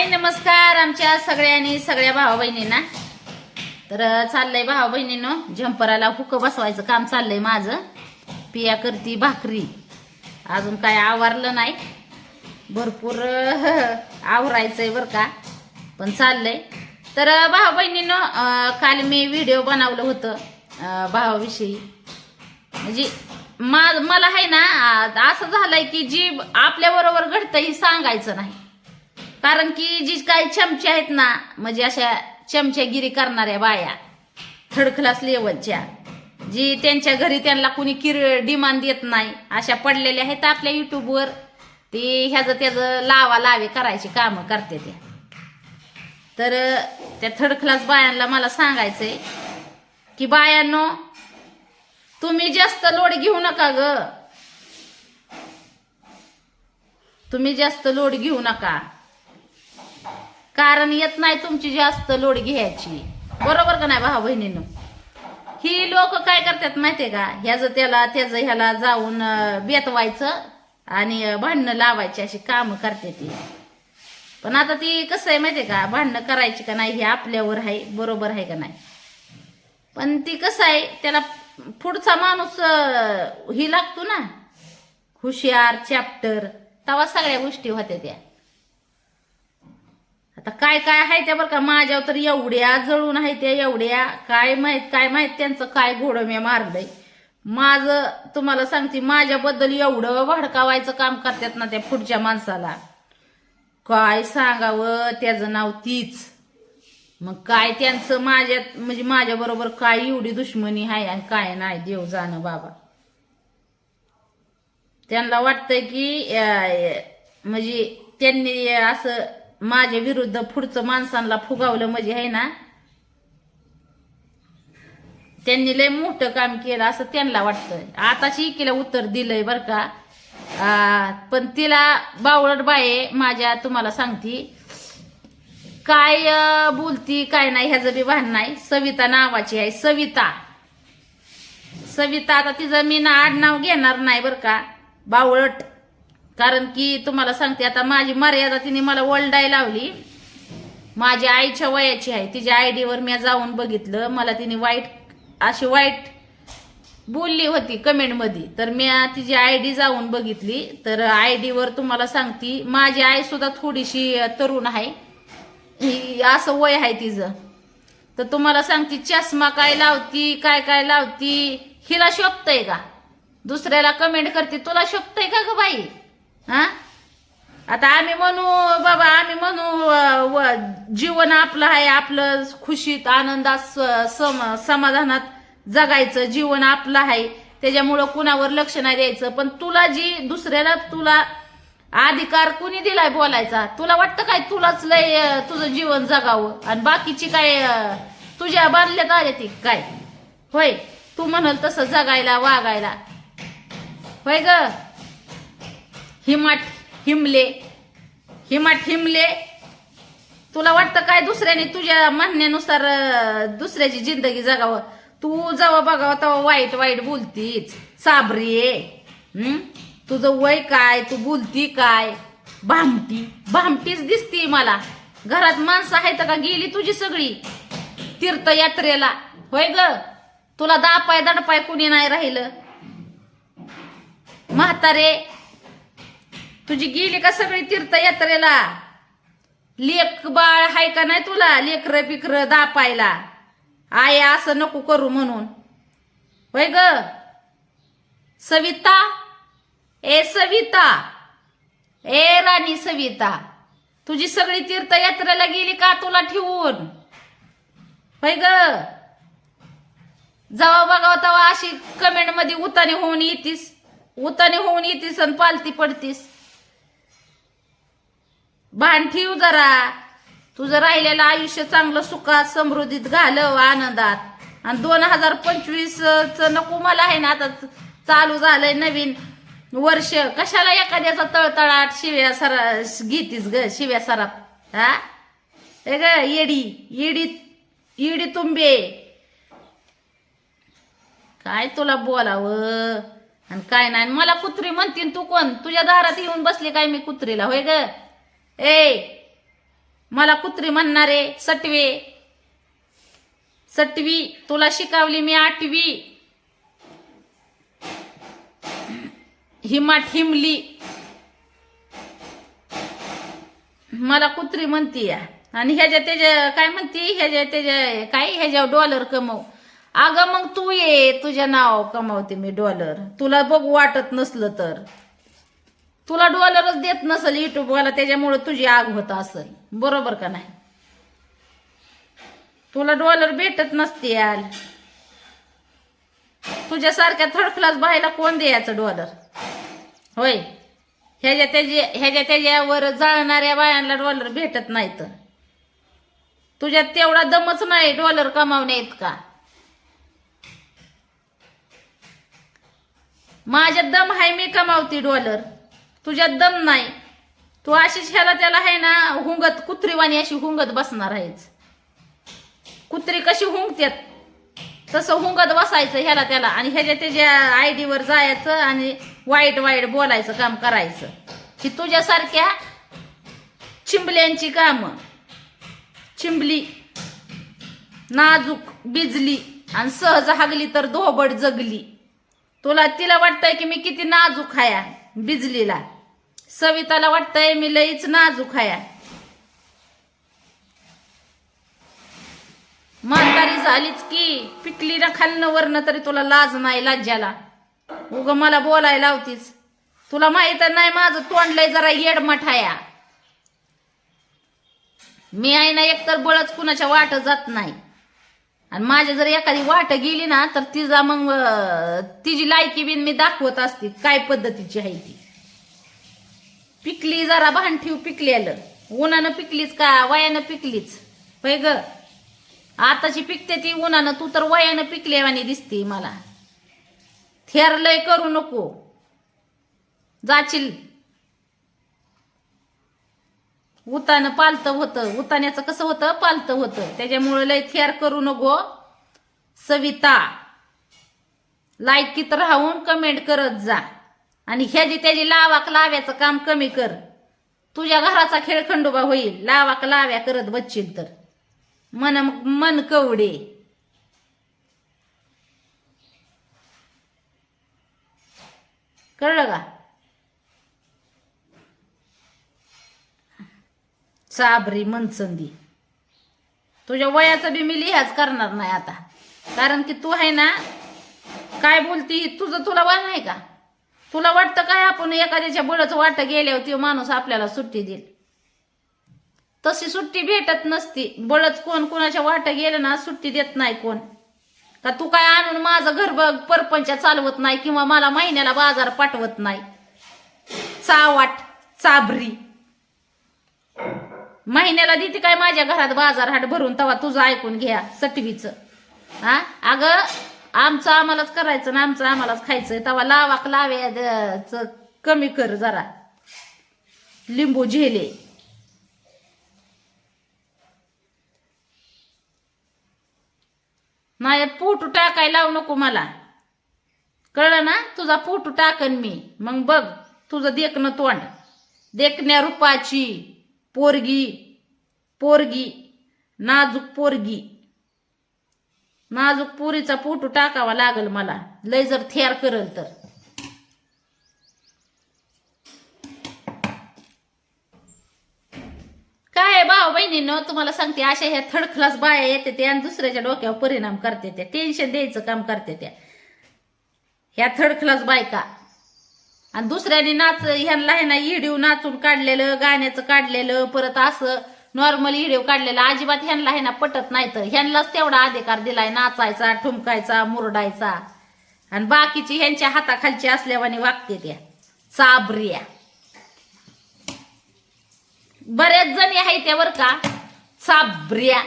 हाय नमस्कार आमच्या सगळ्यांनी सगळ्या भावा बहिणींना. तर चाललंय भावा बहिणीनं झंपराला हुक बसवायचं काम चाललंय माझं. पिया करती भाकरी. अजून काय आवरलं नाही. भरपूर आवरायचंय बरं का. पण चाललंय. तर भावा बहिणीनं काल मी व्हिडिओ बनवलं होतं भावाविषयी. म्हणजे मा मला आहे ना असं झालंय की जी आपल्या बरोबर घडतं ही सांगायचं नाही. कारण की जी काही चमचे आहेत ना म्हणजे अशा चमच्यागिरी करणाऱ्या बाया थर्ड क्लास लेवलच्या जी त्यांच्या घरी त्यांना कुणी किर डिमांड देत नाही अशा पडलेल्या आहेत आपल्या युट्यूबवर ते ह्याचं त्याचं लावा लावे करायची कामं करते ते. तर त्या थर्ड क्लास बायांना मला सांगायचंय की बायांनो तुम्ही जास्त लोड घेऊ नका ग. तुम्ही जास्त लोड घेऊ नका. कारण येत नाही तुमची जास्त लोड घ्यायची. बरोबर का नाही भाऊ बहिणीनं? ही लोक काय करतात माहितीये का? ह्याचं त्याला त्याचं ह्याला जाऊन बेतवायचं आणि भांडणं लावायची अशी कामं करते ती. पण आता ती कसं आहे माहितीये का? भांडणं करायची का नाही हे आपल्यावर आहे बरोबर आहे का नाही? पण ती कसं आहे त्याला पुढचा माणूस ही लागतो ना. हुशियार चॅप्टर तवा सगळ्या गोष्टी होत्या त्या. आता काय काय आहे त्या बरं का माझ्यावर तर एवढ्या जळून आहे त्या एवढ्या. काय माहीत काय माहीत त्यांचं काय घोडं मी मारलंय. माझं तुम्हाला सांगते माझ्याबद्दल एवढं भडकावायचं काम करतात ना त्या पुढच्या माणसाला. काय सांगावं त्याचं नाव तीच. मग काय त्यांचं माझ्यात म्हणजे माझ्या बरोबर काय एवढी दुश्मनी आहे आणि काय नाही देव जाणं बाबा. त्यांना वाटतंय की म्हणजे त्यांनी असं माझ्या विरुद्ध पुढचं माणसांना फुगावलं म्हणजे आहे ना? त्यांनी लय मोठं काम केलं असं त्यांना वाटतंय. आताची इकीला उत्तर दिलंय बरं का. पण तिला बावळट बाये माझ्या तुम्हाला सांगती काय बोलती काय नाही ह्याचं बी भान नाही. सविता नावाची आहे सविता. सविता आता तिचं मी ना आडनाव घेणार नाही बरं का. बावळट. कारण की तुम्हाला सांगते आता माझी मर्यादा तिने मला ओलडाय लावली. माझ्या आईच्या वयाची आहे. तिच्या आयडीवर मी जाऊन बघितलं. मला तिने वाईट अशी वाईट बोलली होती कमेंटमध्ये. तर मी तिची आयडी जाऊन बघितली. तर आयडीवर तुम्हाला सांगती माझी आई सुद्धा थोडीशी तरुण आहे. ही असं वय आहे तिचं. तर तुम्हाला सांगती चष्मा काय लावती काय काय लावती हिला शोभतय का? दुसऱ्याला कमेंट करते तुला शोभतय का ग बाई? हा? आता आम्ही म्हणू बाबा आम्ही म्हणू व- जीवन आपलं आहे आपलं खुशीत आनंदात स- सम समाधानात जगायचं जीवन आपलं आहे. त्याच्यामुळं कुणावर लक्ष नाही द्यायचं. पण तुला जी दुसऱ्याला तुला अधिकार कुणी दिलाय बोलायचा? तुला वाटतं काय तुलाच लय तुझं जीवन जगावं? आणि बाकीची काय तुझ्या बांधल्यात आले ती काय? होय तू म्हणाल तसं जगायला वागायला. होय ग? हिमाट हिमले. हिमाट हिमले. तुला वाटतं काय दुसऱ्याने तुझ्या म्हणण्यानुसार दुसऱ्याची जिंदगी जगावं? तू जेव्हा बघावं तेव्हा वाईट वाईट बोलतीच. साबरी हम्म तुझं वय काय? तू बोलती काय? भामटी. भामटीच दिसती मला. घरात माणसं आहेत का? गेली तुझी सगळी. तीर्थयात्रेला. होय ग? तुला दापाय दडपाय कुणी नाही राहिलं? म्हातारे तुझी गेली का सगळी तीर्थयात्रेला? लेख बाळ हाय का नाही तुला? लेकर बिकर दापायला. आय असं नको करू म्हणून. होय ग? सविता? ए सविता. ए राणी सविता. तुझी सगळी तीर्थयात्रेला गेली का तुला ठेवून? होय ग? जावा बघावं तेव्हा अशी कमेंटमध्ये उताने होऊन येतीस. उताने होऊन येतीस आणि पालती पडतीस. भान ठेव जरा. तुझं राहिलेलं आयुष्य चांगलं सुखात समृद्धीत घालव आनंदात. आणि दोन हजार पंचवीस च नको मला आहे ना आता चालू झालंय नवीन वर्ष. कशाला एखाद्याचा तळतळाट शिव्या सरा घेतीस ग शिव्या सराप हा? हे ग येडी येडी येडी तुंबे. काय तुला बोलावं? आणि काय नाही. आणि मला कुत्री म्हणतीन तू कोण? तुझ्या दारात येऊन बसली काय मी कुत्रीला? होय ग? ए मला कुत्री म्हणणारे सटवे. सटवी तुला शिकावली मी आठवी. हिमा ठिमली मला कुत्री म्हणती आणि ह्याच्या त्याच्या काय म्हणती? ह्याच्या त्याच्या काय? ह्याच्या डॉलर कमव. अगं मग तू ये तुझ्या नाव कमावते मी डॉलर. तुला बघू वाटत नसलं तर. तुला डॉलरच देत नसेल युट्यूबवाला त्याच्यामुळे तुझी आग होत असेल. बरोबर का नाही? तुला डॉलर भेटत नसते याल तुझ्यासारख्या थर्ड क्लास बायला कोण द्यायचं डॉलर? होय. ह्याच्या त्याच्या ह्याच्या त्याच्यावर जाळणाऱ्या बायांना डॉलर भेटत नाहीत. तुझ्यात तेवढा दमच नाही डॉलर कमावण्या इतका माझ्यात दम आहे मी कमावते डॉलर. तुझ्यात दम नाही. तू अशीच ह्याला त्याला आहे ना हुंगत कुत्रीवाणी अशी हुंगत बसणार आहेच कुत्री कशी हुंगत्यात? तसं हुंगत बसायचं ह्याला त्याला आणि ह्याच्या त्याच्या आय डीवर जायचं आणि वाईट वाईट बोलायचं काम करायचं. की तुझ्यासारख्या चिंबल्यांची कामं. चिंबली नाजूक बिजली आणि सहज हागली तर धोबड जगली. तुला तिला वाटतंय की मी किती नाजूक हाया. बिजलीला सविताला वाटतंय मी लईच नाजूक हाया. म्हातारी झालीच की पिकली ना खाल्लं वरनं तरी तुला लाज नाही लाज्याला उग मला बोलायला लावतीच तुला माहीत नाही माझं तोंडलंय जरा येडमठ हाया. मी आहे ना एकतर बळच कुणाच्या वाट जात नाही. आणि माझ्या जर एखादी वाट गेली ना तर तिचा मग तिची लायकी बिन मी दाखवत असते काय पद्धतीची आहे ती? पिकली जरा भान ठेव पिकलेलं. उन्हानं पिकलीच का? वयानं पिकलीच. होय ग? आताची पिकते ती उन्हानं तू तर वयानं पिकलेवानी दिसते मला. थेर लय करू नको. जाशील. उतानं पालतं होतं. उताण्याचं कसं होतं? पालतं होतं. त्याच्यामुळे लय थियार करू नको. सविता लायकीत राहून कमेंट करत जा. आणि ह्याची त्याची लावाक लाव्याचं काम कमी कर. तुझ्या घराचा खेळ खंडोबा होईल. लावाक लाव्या करत बसशील तर. मन मन कवडे. कळलं का? साबरी मनसंदी तुझ्या वयाचं बी मी लिहाच करणार नाही आता. कारण की तू आहे ना काय बोलती तुझं तुला वा नाही का? तुला वाटतं काय आपण एखाद्याच्या बळच वाट गेल्यावर तो माणूस आपल्याला सुट्टी देईल? तशी सुट्टी भेटत नसती. बळच कोण कोणाच्या वाट गेलं ना सुट्टी देत नाही कोण. का तू काय आणून माझं घर बघ परपंच चालवत नाही किंवा मला महिन्याला बाजार पाठवत नाही? चावाट चाबरी. महिन्याला देते काय माझ्या घरात बाजार हाट भरून तवा तुझं ऐकून घ्या सटवीच. हा? अगं आमचं आम्हालाच करायचं ना आमचं आम्हालाच खायचं तवा लावाक लाव्याच कमी कर जरा. लिंबू झेले. नाही पोटू टाकाय लावू नको मला. कळलं ना? तुझा पोटू टाकन मी. मग बघ तुझं देखणं तोंड. देखण्या रूपाची. पोरगी पोरगी नाजूक पोरगी. नाजूक पोरीचा पोटू टाकावा लागल मला. लय जर थेर करल तर. काय भाऊ बहिणीनं तुम्हाला सांगते अशा ह्या थर्ड क्लास बाया येते त्या आणि दुसऱ्याच्या डोक्यावर परिणाम करते त्या. टेन्शन द्यायचं काम करते त्या. ह्या थर्ड क्लास बायका. आणि दुसऱ्याने नाच ह्यांना ह्यांना ना नाचून काढलेलं गाण्याचं काढलेलं परत असं नॉर्मल हिडिओ काढलेलं अजिबात ह्यांना ह्यांना ना पटत नाही तर. ह्यांनाच तेवढा अधिकार दिलाय नाचायचा ठुमकायचा मुरडायचा. आणि बाकीची ह्यांच्या हाताखालची असल्यावाने वागते त्या. चाबऱ्या. बऱ्याच जणी आहे त्यावर का. चाबऱ्या.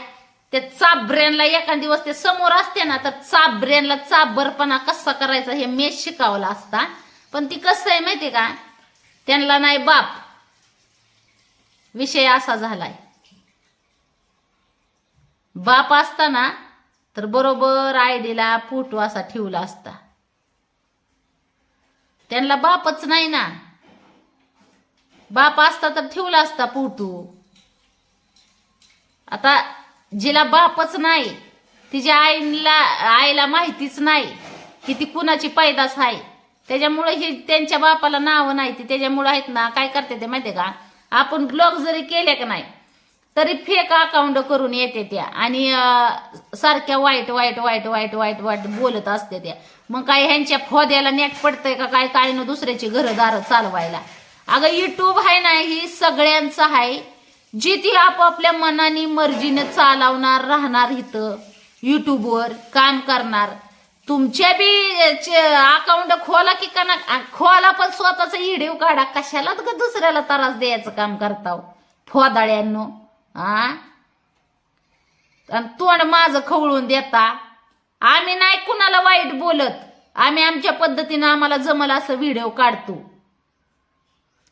त्या चाबऱ्यांना एखाद दिवस ते समोर असते ना तर चाबऱ्यांना चाबरपणा कसा करायचा हे मेच शिकावला असता पण ती कसं आहे माहिती का? त्यांना नाही बाप. विषय असा झालाय. बाप असताना तर बरोबर आयडीला फोटो असा ठेवला असता. त्यांना बापच नाही ना. बाप असता तर ठेवला असता फोटो आता जिला बापच नाही तिच्या आईला आईला माहितीच नाही की ती कुणाची पैदास आहे. त्याच्यामुळे हे त्यांच्या बापाला नावं नाही ती. त्याच्यामुळे आहेत ना काय करते ते माहितीये का? आपण ब्लॉग जरी केले का नाही तरी फेक अकाउंट करून येते त्या. आणि सारख्या वाईट वाईट वाईट वाईट वाईट वाईट बोलत असते त्या. मग काय ह्यांच्या फोद्याला नेट पडतंय का काय? काय न दुसऱ्याची घरदार चालवायला. अगं युट्यूब आहे ना ही सगळ्यांचं आहे. जी ती आपापल्या मनाने मर्जीने चालवणार राहणार इथं युट्यूबवर काम करणार. तुमच्या बी अकाउंट खोला की का खोला पण स्वतःचा व्हिडिओ काढा. कशाला का दुसऱ्याला त्रास द्यायचं काम करताव? फोदाळ्यांनो आ? आणि तोंड माझं खवळून देता. आम्ही नाही कुणाला वाईट बोलत. आम्ही आमच्या पद्धतीनं आम्हाला जमल असं व्हिडिओ काढतो.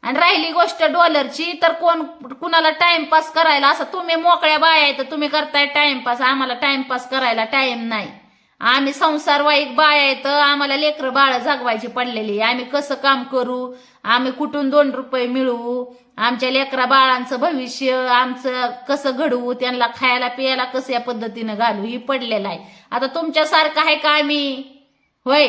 आणि राहिली गोष्ट डॉलरची तर कोण कुणाला टाइमपास करायला असं तुम्ही मोकळ्या बाया आहे तर तुम्ही करताय टाइमपास आम्हाला टाइमपास करायला टाइम नाही. आम्ही संसारवाईक बाया आहेत आम्हाला लेकरं बाळ जागवायची पडलेली आम्ही कसं काम करू? आम्ही कुठून दोन रुपये मिळवू आमच्या लेकरा बाळांचं भविष्य आमचं कसं घडवू त्यांना खायला पियाला कसं या पद्धतीनं घालू? ही पडलेलं आहे. आता तुमच्यासारखं आहे का आम्ही? होय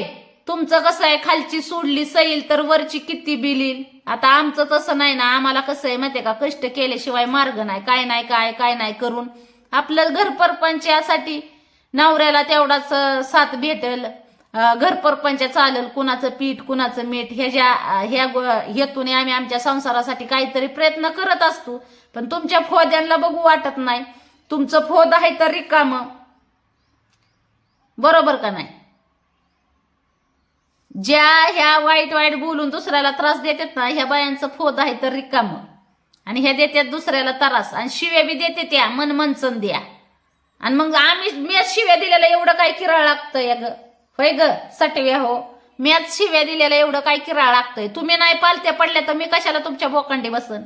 तुमचं कसं आहे? खालची सोडली सैल तर वरची किती बिलील आता आमचं तसं नाही ना. आम्हाला कसं आहे माहितीये का? कष्ट केल्याशिवाय मार्ग नाही. काय नाही काय काय नाही करून. आपलं घरपरपंचासाठी नवऱ्याला तेवढाच साथ भेटेल. घर परपंच चालेल कुणाचं पीठ कुणाचं मीठ हे ज्या ह्या हेतून आम्ही आमच्या संसारासाठी काहीतरी प्रयत्न करत असतो. पण तुमच्या फोद्यांना बघू वाटत नाही. तुमचं फोद आहे तर रिकामं. बरोबर का नाही? ज्या ह्या वाईट वाईट बोलून दुसऱ्याला त्रास देतात ना ह्या बायांचं फोद आहे तर रिकाम. आणि ह्या देतात दुसऱ्याला त्रास. आणि शिव्या बी देते त्या मन मनचन द्या. आणि मग आम्ही मॅच शिव्या दिलेला एवढं काय किराळ लागतंय ग होय ग सटव्या हो. मॅच शिव्या दिलेला एवढं काय किराळ लागतंय? तुम्ही नाही पालत्या पडल्या तर मी कशाला तुमच्या बोकांडी बसन?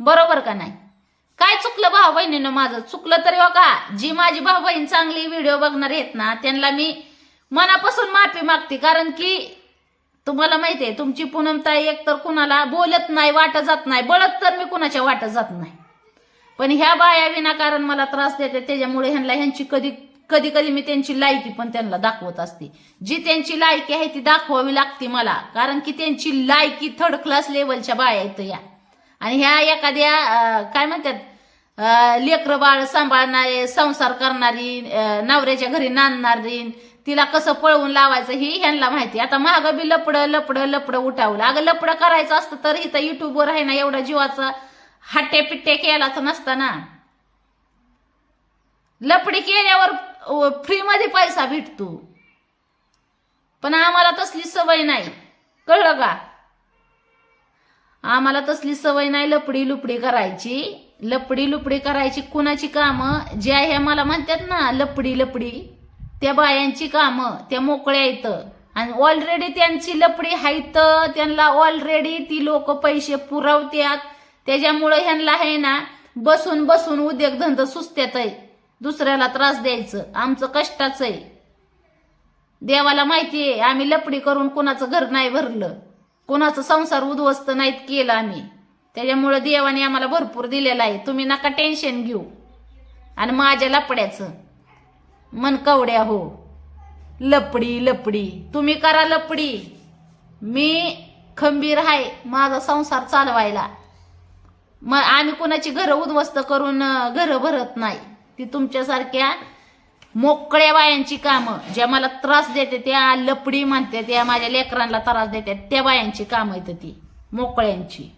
बरोबर का नाही? काय चुकलं भाऊ बहिणीनं माझं? चुकलं तरी हो का? जी माझी भाऊ बहीण चांगली व्हिडिओ बघणार आहेत ना त्यांना मी मनापासून माफी मागते. कारण की तुम्हाला माहितीये तुमची पूनमताई एक तर कुणाला बोलत नाही वाटत जात नाही. बळत तर मी कुणाच्या वाटत जात नाही. पण ह्या बाया विनाकारण मला त्रास देते त्याच्यामुळे ह्यांना ह्यांची कधी कधी कधी मी त्यांची लायकी पण त्यांना दाखवत असते. जी त्यांची लायकी आहे ती दाखवावी लागते मला कारण की त्यांची लायकी थर्ड क्लास लेवलच्या बाया आहेत या. आणि ह्या एखाद्या काय म्हणतात लेकर लेकरं बाळ सांभाळणारे संसार करणारी नवऱ्याच्या घरी नांदणारी तिला कसं पळवून लावायचं ही ह्यांना माहिती. आता महाग बी लपडं लपडं लपडं उठावलं अगं लपडं करायचं असतं तर इथं युट्यूबवर आहे ना एवढा जीवाचा हट्टे पिट्टे केलाच नसताना. लपडी केल्यावर फ्रीमध्ये पैसा भेटतो. पण आम्हाला तसली सवय नाही. कळलं का? आम्हाला तसली सवय नाही लपडी लुपडी करायची. लपडी लुपडी करायची कुणाची कामं? ज्या ह्या मला म्हणतात ना लपडी लपडी. त्या बायांची कामं त्या मोकळ्या येतं आणि ऑलरेडी त्यांची लपडी हायत त्यांना ऑलरेडी ती लोक पैसे पुरवत्यात. त्याच्यामुळे ह्यांना आहे ना बसून बसून उद्योगधंदा सुस्त्यात आहे. दुसऱ्याला त्रास द्यायचं आमचं कष्टाचं आहे. देवाला माहिती आहे आम्ही लपडी करून कुणाचं घर नाही भरलं. कुणाचं संसार उद्ध्वस्त नाहीत केलं आम्ही. त्याच्यामुळं देवाने आम्हाला भरपूर दिलेला आहे. तुम्ही नका टेन्शन घेऊ. आणि माझ्या लपड्याचं. मन कवड्या हो. लपडी लपडी. तुम्ही करा लपडी. मी खंबीर आहे माझा संसार चालवायला. मग आम्ही कोणाची घरं उद्ध्वस्त करून घरं भरत नाही. ती तुमच्यासारख्या मोकळ्या बायांची कामं. ज्या मला त्रास देते त्या लपडी म्हणते त्या माझ्या लेकरांना त्रास देतात त्या बायांची कामं येतं ती. मोकळ्यांची.